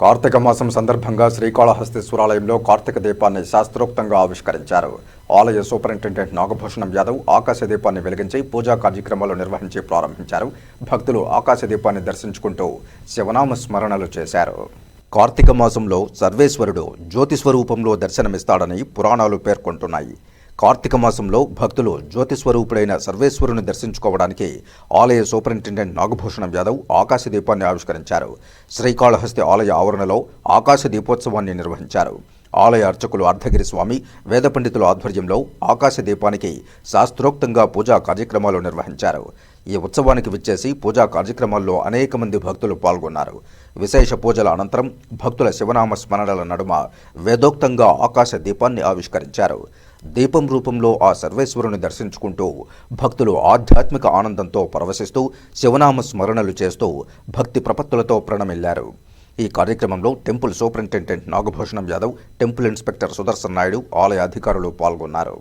కార్తీక మాసం సందర్భంగా శ్రీకాళహస్తీశ్వరాలయంలో కార్తీక దీపాన్ని శాస్త్రోక్తంగా ఆవిష్కరించారు. ఆలయ సూపరింటెండెంట్ నాగభూషణం యాదవ్ ఆకాశ దీపాన్ని వెలిగించి పూజా కార్యక్రమాలు నిర్వహించి ప్రారంభించారు. భక్తులు ఆకాశ దీపాన్ని దర్శించుకుంటూ శివనామ స్మరణలు చేశారు. కార్తీక మాసంలో సర్వేశ్వరుడు జ్యోతిస్వరూపంలో దర్శనమిస్తాడని పురాణాలు పేర్కొంటున్నాయి. కార్తీక మాసంలో భక్తులు జ్యోతిస్వరూపుడైన సర్వేశ్వరుని దర్శించుకోవడానికి ఆలయ సూపరింటెండెంట్ నాగభూషణం యాదవ్ ఆకాశ దీపాన్ని ఆవిష్కరించారు. శ్రీకాళహస్తి ఆలయ ఆవరణలో ఆకాశ దీపోత్సవాన్ని నిర్వహించారు. ఆలయ అర్చకులు అర్ధగిరి స్వామి వేద పండితుల ఆధ్వర్యంలో ఆకాశ దీపానికి శాస్త్రోక్తంగా పూజా కార్యక్రమాలు నిర్వహించారు. ఈ ఉత్సవానికి విచ్చేసి పూజా కార్యక్రమాల్లో అనేక మంది భక్తులు పాల్గొన్నారు. విశేష పూజల అనంతరం భక్తుల శివనామ స్మరణల నడుమ వేదోక్తంగా ఆకాశ దీపాన్ని ఆవిష్కరించారు. దీపం రూపంలో ఆ సర్వేశ్వరుని దర్శించుకుంటూ భక్తులు ఆధ్యాత్మిక ఆనందంతో పరవశిస్తూ శివనామ స్మరణలు చేస్తూ భక్తి ప్రపత్తులతో ప్రణమిల్లారు. ఈ కార్యక్రమంలో temple superintendent Nagabhushanam Yadav temple inspector Sudarshan Naidu ఆలయ అధికారులు పాల్గొన్నారు.